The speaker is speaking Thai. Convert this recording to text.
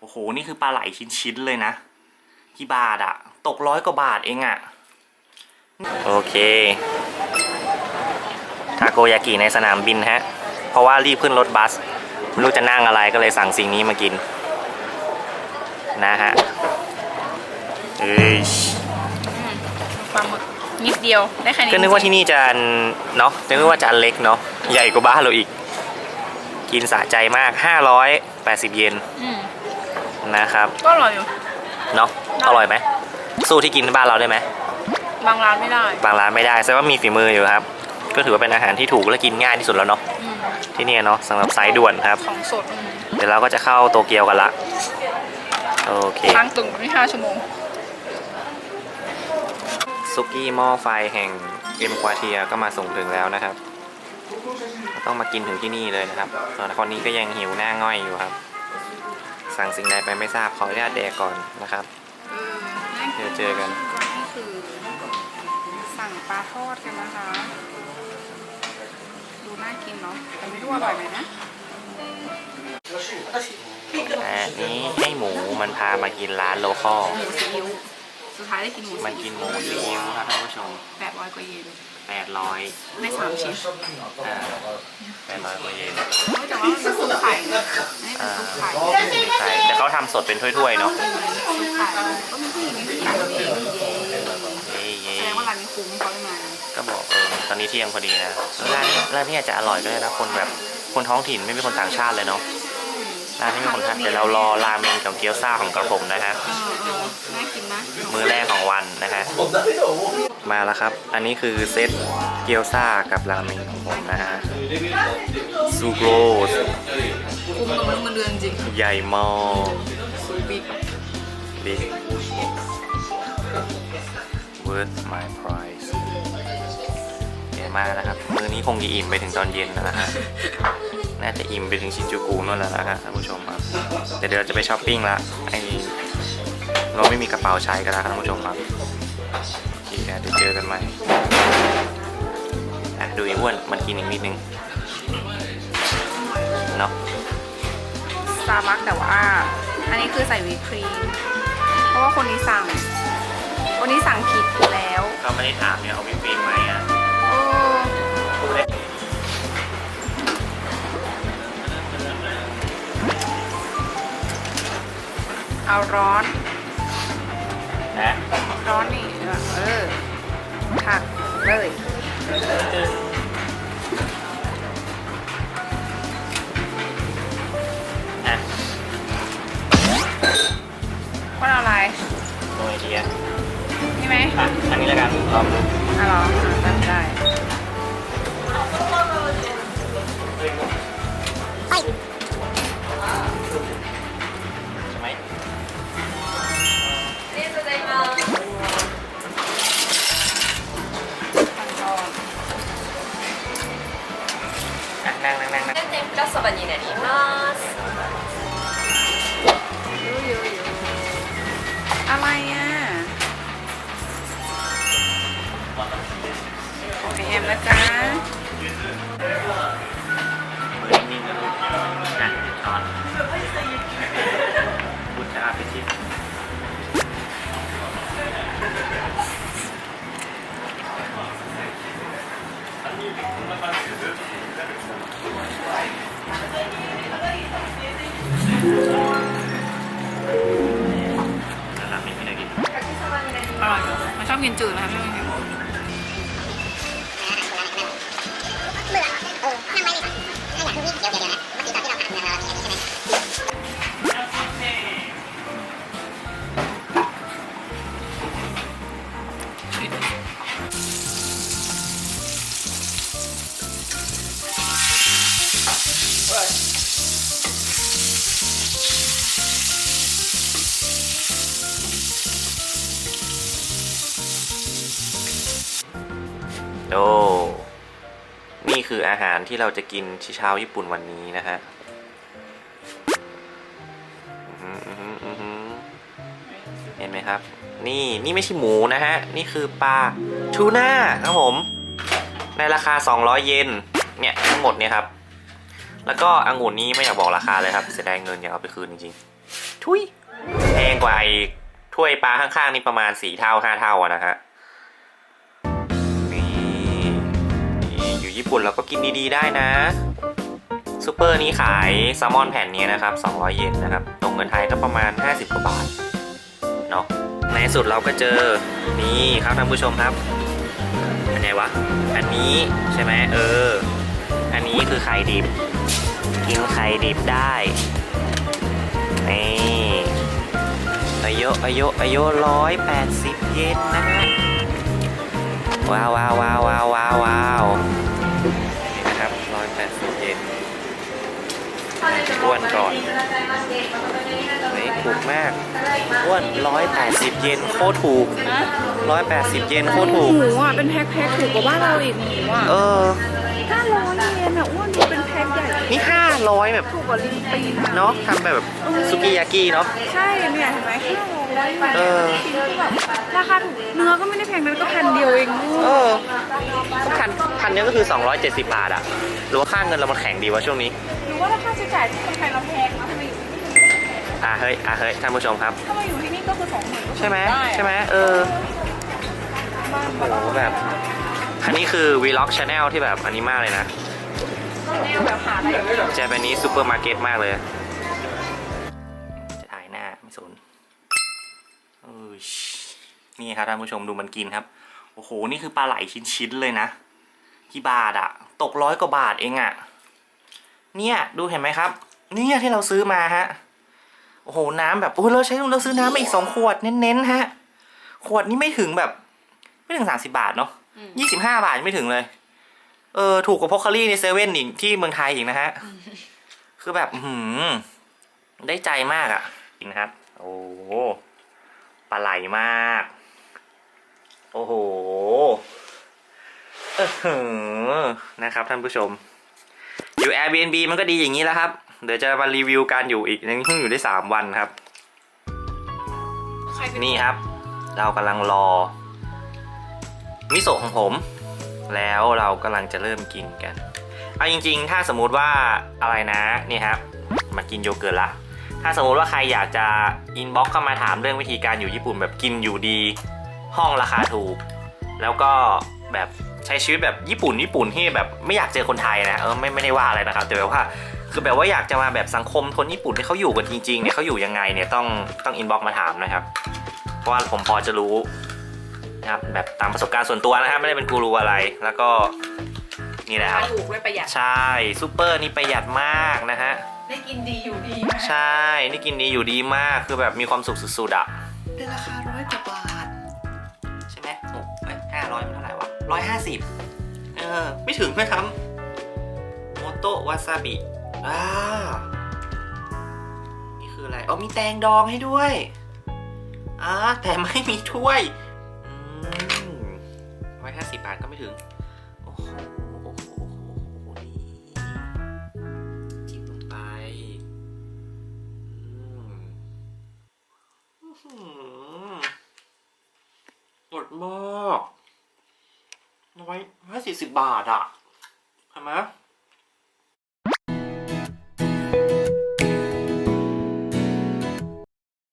โอ้โห นี่คือปลาไหลชิ้นๆเลยนะ กี่บาทอะตกร้อยกว่าบาทเองอะโอเค ทาโกยากิในสนามบินฮะ เพราะว่ารีบขึ้นรถบัส ไม่รู้จะนั่งอะไรก็เลยสั่งสิ่งนี้มากิน นะฮะเอ้ยปลาหมึกนิดเดียวได้แค่นี้ก็นึกว่าที่นี่จะอันเนาะนึกว่าจะอันเล็กเนาะใหญ่กว่าบ้านเราอีก กินสะใจมาก 580 เยนอืม นะครับก็อร่อยอยู่เนาะอร่อยไหมสู้ที่กินบ้านเราได้ไหมบางร้านไม่ได้ บางร้านไม่ได้แสดงว่ามีฝีมืออยู่ครับ ก็ถือว่าเป็นอาหารที่ถูกและกินง่ายที่สุดแล้วเนาะอืมที่เนี่ยเนาะสำหรับไซส์ด่วนครับของสดอืมเดี๋ยวเราก็จะเข้าโตเกียวกันละโอเคค้างตึงไปห้าชั่วโมงซุกี้หม้อไฟแห่งเอ็มควาเทียก็มาส่งถึงแล้วนะครับ ต้องมากินถึงที่นี่เลยนะครับส่วนคนนี้ก็ยังหิวหน้าง่อยอยู่ครับ สั่งสิ่งใดไปไม่ทราบขออนุญาตแดกก่อนนะครับเออน่ากิเดี๋ยวเจอกัน นี่คือสั่งปลาทอดกันนะคะ ดูน่ากินเนาะแต่ไม่รู้อร่อยไหมนะอ่านี้ให้หมูมันพามากินร้านโลคอลหมูซีอิ๊วสุดท้ายได้กินหมูมันซีกินหมูซีอิ๊วครับท่านผู้ชม แปดร้อยกว่าเยน 800ได้สามชิ้นอ่า800กว่าเยนเฮ้ยแต่ว่ามันเป็นซุปไข่นะอันนี้เป็นอ่าซุปไข่ไม่ใช่แต่เขาทำสดเป็นถ้วยๆเนาะซุปไข่ก็มีผู้หญิงมีผู้หญิงเองเย้เย้แสดงว่าร้านนี้คุ้มเขาได้มาก็บอกเออตอนนี้เที่ยงพอดีนะร้านนี้ร้านนี้อาจจะอร่อยด้วยนะคนแบบคนท้องถิ่นไม่มีคนต่างชาติเลยเนาะ ร้านนี้มีคนต่างเดี๋ยวเรารอราเมงกับเกี๊ยวซ่าของกระผมนะฮะเออเออน่ากินนะมื้อแรกของวันนะฮะมาแล้วครับ อันนี้คือเซตเกี๊ยวซ่ากับราเมงของผมนะฮะซูโกรสคุ้มกับเงินเดือนจริงใหญ่มากซูบิก big worth my price เยอะมากนะครับ มื้อนี้คงจะอิ่มไปถึงตอนเย็นนะฮะ น่าจะอิ่มไปถึงชินจูกุนู่นแล้วนะฮะท่านผู้ชมครับแต่เดี๋ยวเราจะไปช้อปปิ้งละไอเราไม่มีกระเป๋าใช้กันแล้วครับท่านผู้ชมครับโอเคเดี๋ยวเจอกันใหม่อะดูไอ้อ้วนมันกินอีกนิดนึงเนาะสตาร์บัคแต่ว่า อันนี้คือใส่วิปครีม เพราะว่าคนนี้สั่ง คนนี้สั่งผิดแล้ว ก็ไม่ได้ถามเนี่ยเอาวิปครีมไหมอะ เอาร้อน นะร้อนนี่เออถักเลยอะว่าเอาอะไรโดยไอเดียนี่ไหม อะอันนี้แล้วกันลองดู อร่อยอยู่ชอบกินจืดนะคะไม่ชอบกินจืด โอ้นี่คืออาหารที่เราจะกินที่เช้าญี่ปุ่นวันนี้นะฮะเห็นไหมครับ นี่นี่ไม่ใช่หมูนะฮะ นี่คือปลาทูน่าครับผม ในราคา 200 เยนเนี่ยทั้งหมดเนี่ยครับ แล้วก็องุ่นนี้ไม่อยากบอกราคาเลยครับเสียดายเงินอยากเอาไปคืนจริงๆทุยแพงกว่าไอ้ถ้วยปลาข้างๆนี่ประมาณสี่เท่าห้าเท่าอะนะฮะ ญี่ปุ่นเราก็กินดีๆได้นะซูเปอร์นี้ขายแซลมอนแผ่นนี้นะครับ 200 เยนนะครับ ตรงเงินไทยก็ประมาณ 50 กว่าบาท เนาะ ในสุดเราก็เจอ นี่ครับท่านผู้ชมครับอันไหนวะ อันนี้ใช่ไหมเออ อันนี้คือไข่ดิบ กินไข่ดิบได้ นี่อายุอายุอายุร้อยแปดสิบเยนนะฮะว้าวว้าวว้าวว้าวว้าว อ้วนก่อนนี่ถูกมากอ้วนร้อยแปดสิบเยนโคตรถูก นะร้อยแปดสิบเยนโคตรถูก หมูอะเป็นแพ็คแพ็คถูกกว่าบ้านเราอีกหมูอะเออ ห้าร้อยเยนอะอ้วนดูเป็นแพ็คใหญ่นี่ห้าร้อยแบบ ถูกกว่าลิงปีนอะเนาะทำแบบสุกิยากิเนาะ ใช่เนี่ยเห็นไหมห้าร้อยเออ ชิ้นคือแบบราคาถูกเนื้อก็ไม่ได้แพงนั้นก็พันเดียวเองเออพันพันนี้ก็คือ 270 บาทอะหรือว่าค่าเงินเรามันแข็งดีวะช่วงนี้ห รือว่าราคาใช้จ่ายที่คนไทยเราแพงนะทำไมอยู่ที่นี่ถึงไม่แพงอะเฮ้ยอะเฮ้ยท่านผู้ชมครับ ถ้ามาอยู่ที่นี่ก็คือสองหมื่นใช่ไหมใช่ไหมเออบ้านโอ้โหแบบอันนี้คือ Vlog Channel ที่แบบอันนี้มากเลยนะแนวแบบหาอะไรอย่างเงี้ยเจแปนนี้ซูเปอร์มาร์เก็ตมากเลย จะถ่ายหน้าไม่สนเออชินี่ครับท่านผู้ชมดูมันกินครับ โอ้โห นี่คือปลาไหลชิ้นๆเลยนะ กี่บาทอะตกร้อยกว่าบาทเองอะ เนี่ยดูเห็นไหมครับ เนี่ยที่เราซื้อมาฮะโอ้โหน้ำแบบโอ้โหเราใช้เราซื้อน้ำมาอีกสองขวดเน้นๆฮะ ขวดนี้ไม่ถึงแบบ ไม่ถึงสามสิบาทเนาะยี่สิบห้าบาทยังไม่ถึงเลย เออถูกกว่าพอคคารี่ในเซเว่นอีกที่เมืองไทยอีกนะฮะ คือแบบอื้อหือได้ใจมากอะ่ะกินครับ โอ้โหปลาไหลมาก โอ้โหเออหือนะครับท่านผู้ชม อยู่ Airbnb มันก็ดีอย่างนี้แล้วครับ เดี๋ยวจะมารีวิวการอยู่อีกยังเพิ่งอยู่ได้ 3 วันครับ ใครเป็นนี่ครับ เรากำลังรอ มิโซะของผม แล้วเรากำลังจะเริ่มกินกัน เอาจริง ๆ ถ้าสมมุติว่าอะไรนะนี่ครับมากินโยเกิร์ตละถ้าสมมุติว่าใครอยากจะอินบ็อกเข้ามาถามเรื่องวิธีการอยู่ญี่ปุ่นแบบกินอยู่ดี ห้องราคาถูก แล้วก็แบบ ใช้ชีวิตแบบญี่ปุ่นญี่ปุ่นที่แบบไม่อยากเจอคนไทยนะเออไม่ไม่ได้ว่าอะไรนะครับแต่แบบว่าคือแบบว่าอยากจะมาแบบสังคมคนญี่ปุ่นที่เขาอยู่กันจริงๆเนี่ยเขาอยู่ยังไงเนี่ยต้องต้องอินบ็อกมาถามนะครับ เพราะว่าผมพอจะรู้นะครับแบบตามประสบการณ์ส่วนตัวนะครับไม่ได้เป็นกูรูอะไรแล้วก็นี่แหละครับถูกด้วยประหยัดใช่ซูเปอร์นี่ประหยัดมากนะฮะได้กินดีอยู่ดีไหมใช่นี่กินดีอยู่ดีมากคือแบบมีความสุขสุดๆอะในราคา ร้อยห้าสิบเออ ไม่ถึงนะครับโมโตะวาซาบิอ่านี่คืออะไรอ๋อมีแตงดองให้ด้วยอ่าแต่ไม่มีถ้วยร้อยห้าสิบบาทก็ไม่ถึง โอ้โหโอ้โหโอ้โหโอ้โหจิ้มลงไปอืมอื้อหือสดมาก ร้อยร้อยสี่สิบบาทอะเห็นไหม